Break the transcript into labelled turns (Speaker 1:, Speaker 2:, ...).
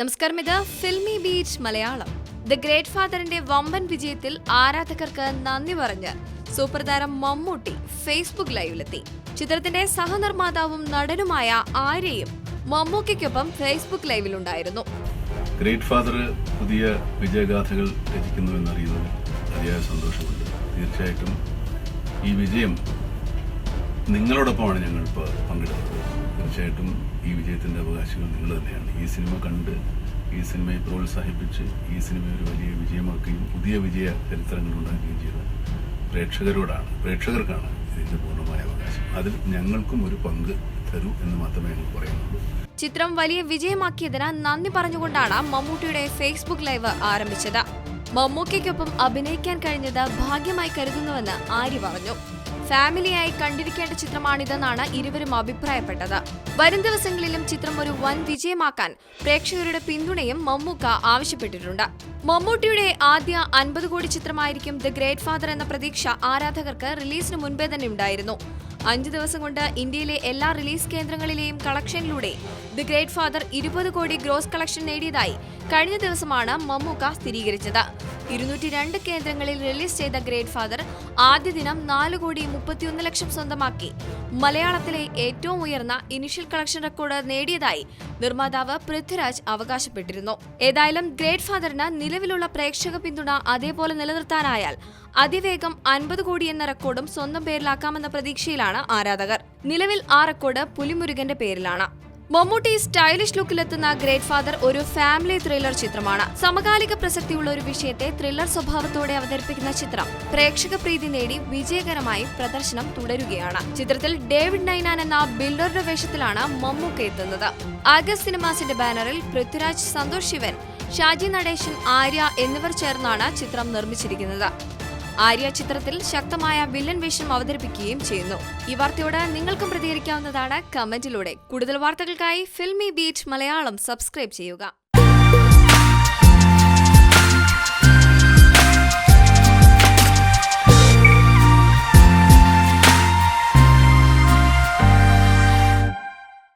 Speaker 1: നമസ്കാരം. ഇത് Filmi Beat Malayalam. The Great ഫാദറിന്റെ വമ്പൻ വിജയത്തിൽ ആരാധകർക്ക് നന്ദി പറഞ്ഞ് സൂപ്പർ താരം മമ്മൂട്ടി ഫേസ്ബുക്ക് ലൈവിലെത്തി. ചിത്രത്തിന്റെ സഹനിർമ്മാതാവും നടനുമായ ആര്യയും മമ്മൂക്കയ്ക്കൊപ്പം ഫേസ്ബുക്ക് ലൈവിലുണ്ടായിരുന്നു.
Speaker 2: ഗ്രേറ്റ് ഫാദർ പുതിയ വിജയഗാഥകൾ രചിക്കുന്നു എന്നറിയുന്നതിൽ അതിയായ സന്തോഷമുണ്ട്. തീർച്ചയായിട്ടും ഈ വിജയം നിങ്ങളോടൊപ്പമാണ് ഞങ്ങൾ ഇപ്പോൾ പങ്കെടുക്കുന്നത് തീർച്ചയായിട്ടും ഈ വിജയത്തിന്റെ അവകാശികൾ നിങ്ങൾ തന്നെയാണ്. ഈ സിനിമ കണ്ട് ഈ സിനിമയെ പ്രോത്സാഹിപ്പിച്ച് ഈ സിനിമ ഒരു വലിയ വിജയമാക്കുകയും പുതിയ വിജയ ചരിത്രങ്ങൾ ഉണ്ടാക്കുകയും ചെയ്ത പ്രേക്ഷകരോടാണ് പ്രേക്ഷകർക്കാണ് ഇതിന്റെ പൂർണമായ അവകാശം. അതിൽ ഞങ്ങൾക്കും ഒരു പങ്ക് തരൂ എന്ന് മാത്രമേ ഞങ്ങൾ പറയുന്നുള്ളൂ.
Speaker 1: ചിത്രം വലിയ വിജയമാക്കിയതിന് നന്ദി പറഞ്ഞുകൊണ്ടാണ് മമ്മൂട്ടിയുടെ ഫേസ്ബുക്ക് ലൈവ് ആരംഭിച്ചത്. മമ്മൂക്കയ്ക്കൊപ്പം അഭിനയിക്കാൻ കഴിഞ്ഞത് ഭാഗ്യമായി കരുതുന്നുവെന്ന് ആര്യ പറഞ്ഞു. ഫാമിലിയായി കണ്ടിരിക്കേണ്ട ചിത്രമാണിതെന്നാണ് ഇരുവരും അഭിപ്രായപ്പെട്ടത്. വരും ദിവസങ്ങളിലും ചിത്രം ഒരു വൻ വിജയമാക്കാൻ പ്രേക്ഷകരുടെ പിന്തുണയും മമ്മൂക്ക ആവശ്യപ്പെട്ടിട്ടുണ്ട്. മമ്മൂട്ടിയുടെ ആദ്യ അൻപത് കോടി ചിത്രമായിരിക്കും ദ ഗ്രേറ്റ് ഫാദർ എന്ന പ്രതീക്ഷ ആരാധകർക്ക് റിലീസിന് മുൻപേ തന്നെ ഉണ്ടായിരുന്നു. അഞ്ച് ദിവസം കൊണ്ട് ഇന്ത്യയിലെ എല്ലാ റിലീസ് കേന്ദ്രങ്ങളിലെയും കളക്ഷനിലൂടെ ദി ഗ്രേറ്റ് ഫാദർ ഇരുപത് കോടി ഗ്രോസ് കളക്ഷൻ നേടിയതായി കഴിഞ്ഞ ദിവസമാണ് മമ്മൂക്ക സ്ഥിരീകരിച്ചത്. ഇരുന്നൂറ്റി രണ്ട് കേന്ദ്രങ്ങളിൽ റിലീസ് ചെയ്ത ഗ്രേറ്റ് ഫാദർ ആദ്യ ദിനം നാല് കോടി മുപ്പത്തിയൊന്ന് ലക്ഷം സ്വന്തമാക്കി. മലയാളത്തിലെ ഏറ്റവും ഉയർന്ന ഇനിഷ്യൽ കളക്ഷൻ റെക്കോർഡ് നേടിയതായി നിർമ്മാതാവ് പൃഥ്വിരാജ് അവകാശപ്പെട്ടിരുന്നു. ഏതായാലും ഗ്രേറ്റ് ഫാദറിന് നിലവിലുള്ള പ്രേക്ഷക പിന്തുണ അതേപോലെ നിലനിർത്താനായാൽ അതിവേഗം അൻപത് കോടി എന്ന റെക്കോർഡും സ്വന്തം പേരിലാക്കാമെന്ന പ്രതീക്ഷയിലാണ് ആരാധകർ. നിലവിൽ ആ റെക്കോർഡ് പുലിമുരുകന്റെ പേരിലാണ്. മമ്മൂട്ടി സ്റ്റൈലിഷ് ലുക്കിലെത്തുന്ന ഗ്രേറ്റ് ഫാദർ ഒരു ഫാമിലി ത്രില്ലർ ചിത്രമാണ്. സമകാലിക പ്രസക്തിയുള്ള ഒരു വിഷയത്തെ ത്രില്ലർ സ്വഭാവത്തോടെ അവതരിപ്പിക്കുന്ന ചിത്രം. പ്രേക്ഷക പ്രീതി നേടി വിജയകരമായി പ്രദർശനം തുടരുകയാണ്. ചിത്രത്തിൽ ഡേവിഡ് നൈനാൻ എന്ന ബിൽഡറുടെ വേഷത്തിലാണ് മമ്മൂക്ക എത്തുന്നത്. ആഗസ്റ്റ് സിനിമാസിന്റെ ബാനറിൽ പൃഥ്വിരാജ് സന്തോഷ് ശിവൻ ഷാജി നടേശൻ ആര്യ എന്നിവർ ചേർന്നാണ് ചിത്രം നിർമ്മിച്ചിരിക്കുന്നത്. ആര്യ ചിത്രത്തിൽ ശക്തമായ വില്ലൻ വേഷം അവതരിപ്പിക്കുകയും ചെയ്യുന്നു. ഈ വാർത്തയോട് നിങ്ങൾക്കും പ്രതികരിക്കാവുന്നതാണ് കമന്റിലൂടെ. കൂടുതൽ വാർത്തകൾക്കായി ഫിൽമി ബീറ്റ് മലയാളം സബ്സ്ക്രൈബ് ചെയ്യുക.